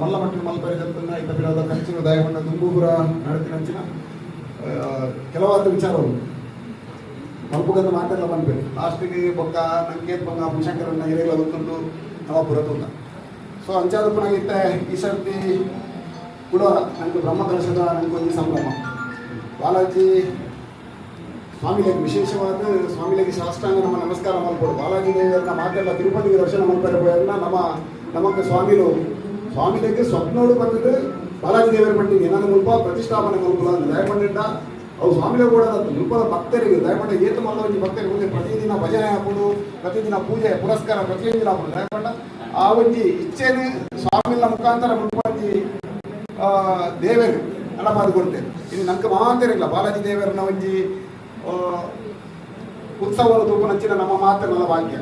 ಮಲ್ಲಮಟ್ಟಿನ ಮಲ್ಪರಿ ಜಂತನ್ನ ಇತ್ತ ಬಿಡೋದ ಕಂಚಿನ ದಯಗೊಂಡ ದುಂಬೂಪುರ ನಡತಿನಂಚಿನ ವಿಚಾರ ವಿಚಾರಗಳು. ಮಲ್ಪುಗಂದು ಮಾತೆಲ್ಲ ಬಂದ್ಬೇಕು ಲಾಸ್ಟಿಗೆ ಬೊಕ್ಕ ನಂಕೇತ್ ಬಂಗ ಭೂಶಂಕರನ್ನ ಹಿರಿಯಲ್ಲ ಗೊತ್ತುಂಟು ನವಾಪುರ ತುಂಡ ಸೊ ಅಂಚಾದ ಪುನಃ ಇತ್ತೆ ಈ ಸರ್ತಿ ಕೂಡ ನನಗೆ ಬ್ರಹ್ಮಕಲಶದ ನನಗೆ ಒಂದು ಸಂಭ್ರಮ. ಬಾಲಾಜಿ ಸ್ವಾಮಿಗಳಿಗೆ ವಿಶೇಷವಾದ ಸ್ವಾಮಿಗಳಿಗೆ ಶಾಸ್ತ್ರಾಂಗ ನಮ್ಮ ನಮಸ್ಕಾರ ಮಾಡ್ಬೋದು ಬಾಲಾಜಿ ದೇವರನ್ನ ಮಾತೆಲ್ಲ ತಿರುಪತಿಗೆ ದರ್ಶನ ಮಾಡ್ತಾರೆ ನಮ್ಮ ನಮಗೆ ಸ್ವಾಮಿಲು ಸ್ವಾಮಿಗಳಿಗೆ ಸ್ವಪ್ನೋಡು ಬಂದಿದ್ದು ಬಾಲಾಜಿ ದೇವರ ಮಟ್ಟಿಗೆ ಏನಾದ್ರು ಮುಲ್ಪ ಪ್ರತಿಷ್ಠಾಪನೆ ಮಲ್ಪುಲ ದಯಪಂಡಿಟ್ಟ ಅವು ಸ್ವಾಮಿಗೆ ಕೂಡ ಮುಲ್ಪದ ಭಕ್ತರಿಗೆ ದಯಪಂಡ ಏತು ಮಲ್ಲವಜಿ ಭಕ್ತರಿಗೆ ಮುಂದೆ ಪ್ರತಿದಿನ ಭಜನೆ ಹಾಕೋದು ಪ್ರತಿದಿನ ಪೂಜೆ, ಪುರಸ್ಕಾರ, ಪ್ರತಿಯೊಂದು ಹಾಕೋದು ದಯಪಂಡ ಆ ಒಂಜಿ ಇಚ್ಛೆನೆ ಸ್ವಾಮಿಲ ಮುಖಾಂತರ ಮುಲ್ಪಂಜಿ ದೇವರು ಮಾತು ಇನ್ನು ಇದು ನಂಗೆ ಇಲ್ಲ. ಬಾಲಾಜಿ ದೇವರನ್ನ ಒಂಜಿ ಉತ್ಸವ ಉತ್ಸವದ ತೂಪನಂಚಿನ ನಮ್ಮ ಮಾತುಗಳ ಭಾಗ್ಯ.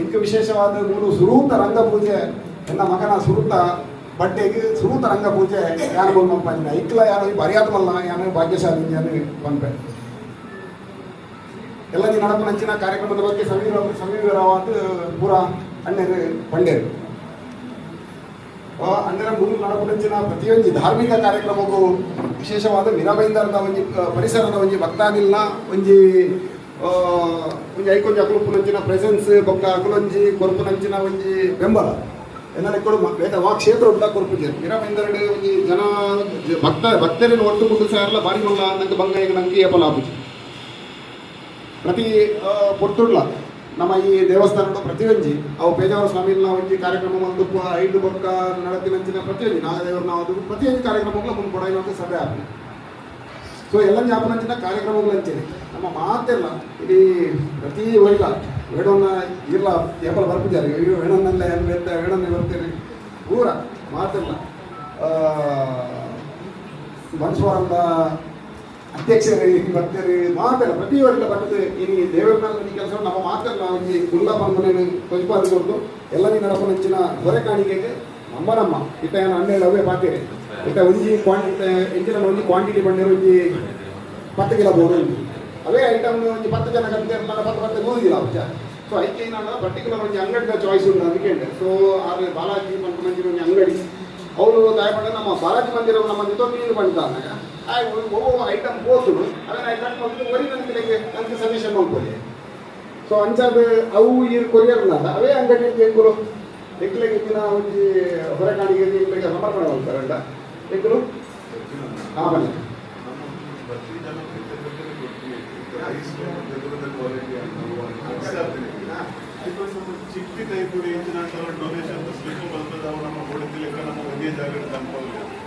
ಇಂಕ ವಿಶೇಷವಾದ ಮೂರು ಸುರೂಪ ರಂಗ ಪೂಜೆ ನನ್ನ ಮಗನ ಸುರುತ ಬಟ್ಟೆಗೆ ಸುರೂತ ರಂಗ ಪೂಜೆ ಯಾರು ಬಂದು ಪಂಜಿನ ಇಕ್ಲ ಯಾರು ಬರಿಯಾದ ಮಲ್ಲ ಯಾನು ಭಾಗ್ಯಶಾಲಿ, ಯಾರು ಪಂಪೆ ಎಲ್ಲ ನೀ ನಡಪನಂಚಿನ ಕಾರ್ಯಕ್ರಮದ ಬಗ್ಗೆ ಸಮೀರ ಸಮೀರವಾದ ಪೂರ ಅಣ್ಣರು ಪಂಡ್ಯರು ಅಂದರೆ ಮುಂದೆ ನಡಪನಂಚಿನ ಪ್ರತಿಯೊಂದು ಧಾರ್ಮಿಕ ಕಾರ್ಯಕ್ರಮಕ್ಕೂ ವಿಶೇಷವಾದ ವಿರಮೈಂದರದ ಒಂಜಿ ಪರಿಸರದ ಒಂಜಿ ಭಕ್ತಾದಿಲ್ಲ ಒಂಜಿ ಒಂಜಿ ಐಕೊಂಜಿ ಅಕುಲುಪ್ಪುನಂಚಿನ ಪ್ರೆಸೆನ್ಸ್ ಬೊಕ್ಕ ಅಕುಲೊಂಜಿ ಕೊರ್ಪುನಂಚಿನ ಒಂಜಿ ಬೆಂಬಲ. ಎಲ್ಲರ ಕೊಡು ವಾ, ಕ್ಷೇತ್ರ ಉಂಟ ಕೊರ್ಪುಜೆ ವೀರಭೈಂದರಡು ಒಂಜಿ ಜನ ಭಕ್ತ ಭಕ್ತರಿನ ಒಟ್ಟು ಮುಟ್ಟು ಸಾರಲ್ಲ ಬಾರಿ ಮಲ್ಲ ನಂಗೆ ಬಂಗ ಈಗ ನಂಗೆ ಏಪಲ ಆಪುಜಿ ಪ್ರತಿ ಪೊರ್ತುಡ್ಲ ನಮ್ಮ ಈ ದೇವಸ್ಥಾನದ ಪ್ರತಿಯೊಂಜಿ, ಅವು ಪೇಜಾವರ ಸ್ವಾಮಿನ ಒಂಜಿ ಕಾರ್ಯಕ್ರಮ ಒಂದು ಐದು ಬೊಕ್ಕ ನಡತಿನಂಚಿನ ಪ್ರತಿಯೊಂಜಿ, ನಾಗದೇವರ ನಾವು ಪ್ರತಿಯೊಂದು ಕಾರ್ಯಕ್ರಮಗಳು ಮುಂದೆ ಕೊಡೋದು ಸಭೆ ಆಗಲಿ ಸೊ ಎಲ್ಲ ಜಾಪನಂಚಿನ ಅಂತೇಳಿ ನಮ್ಮ ಮಾತೆಲ್ಲ, ಇಡೀ ಪ್ರತಿ ಒಯ್ಲ ವೇಣನ್ನ ಇಲ್ಲ ಟೇಬಲ್ ಬರ್ತಿದ್ದಾರೆ. ಅಯ್ಯೋ ವೇಣನ್ನೆಲ್ಲ ಏನು ಬೇತ ವೇಣನ್ನೇ ಬರ್ತೀರಿ ಪೂರ ಮಾತೆಲ್ಲ. ಬನ್ಸ್ವಾರದ ಅಧ್ಯಕ್ಷರು ಬರ್ತೀರಿ, ಮಾತೆಲ್ಲ ವರ್ಷ ಬರ್ತದೆ ಇನ್ನು ದೇವರ ಕೆಲಸ ನಮ್ಮ ಮಾತೆಲ್ಲ ಈ ಕುಲ್ಲ ಮನೆ ಕೊಜ್ಪಾದ ಕೊಡ್ದು ಎಲ್ಲ ನೀ ನೆಚ್ಚಿನ ಹೊರೆ ಕಾಣಿಕೆಗೆ ನಮ್ಮ ನಮ್ಮ. ಇಟ್ಟ ಏನು ಹನ್ನೆರಡು ಅವೇ ಪಾತಿರಿ ಇಟ್ಟ ಒಂಜಿ ಕ್ವಾಂಟಿ ಇಂಜಿನ ಒಂಜಿ ಕ್ವಾಂಟಿಟಿ ಬಂದಿರೋ ಒಂಜಿ ಪತ್ತು ಕಿಲೋ ಅದೇ ಐಟಮ್ ಒಂದು ಪತ್ತು ಜನ ಕಲಿತೆ ಮನೆ ಪತ್ತು ಪತ್ತು ಕೂದಿಲ್ಲ ಅವ್ರ ಸೊ ಅದಕ್ಕೆ ಏನಾಗ ಪರ್ಟಿಕ್ಯುಲರ್ ಒಂದು ಅಂಗಡಿದ ಚಾಯ್ಸ್ ಉಂಟು ಅದಕ್ಕೆ ಸೊ ಆದರೆ ಬಾಲಾಜಿ ಮಂತ್ರ ಮಂದಿರ ಒಂದು ಅಂಗಡಿ. ಅವರು ದಯಮಾಡ ನಮ್ಮ ಬಾಲಾಜಿ ಮಂದಿರ ನಮ್ಮ ಜೊತೆ ನೀನು ಅಂದಾಗ ಒಬ್ಬೊಬ್ಬ ಐಟಮ್ ಹೋದ್ರು ಅದನ್ನು ಐಟಮ್ ಬಂದು ನನ್ನ ಕಡೆಗೆ ನನಗೆ ಸಜೆಷನ್ ಮಾಡ್ಕೊಳ್ಳಿ ಸೊ ಅಂಚಾದ ಅವು ಈ ಕೊರಿಯರ್ನಲ್ಲ ಅವೇ ಅಂಗಡಿ ಎಂಗುಲು ಎಂಗ್ಲಿಗೆ ದಿನ ಒಂದು ಹೊರಗಾಣಿಗೆ ಎಂಗ್ಲಿಗೆ ಸಮರ್ಪಣೆ ಮಾಡ್ತಾರಲ್ಲ ಎಂಗುಲು ಹಾಂ, ಬನ್ನಿ. ಚಿಕ್ಕಿ ಟೈಪ್ ಇಂಚಿನ ಡೊನೇಷನ್ ಸ್ಲಿಪ್ ಬರ್ತದೆ ಅವು ನಮ್ಮ ಕೊಡುತ್ತಿಲ್ಲ ನಮ್ಮ ಒಂದೇ ಜಾಗ ತಂಪಲ್ಲ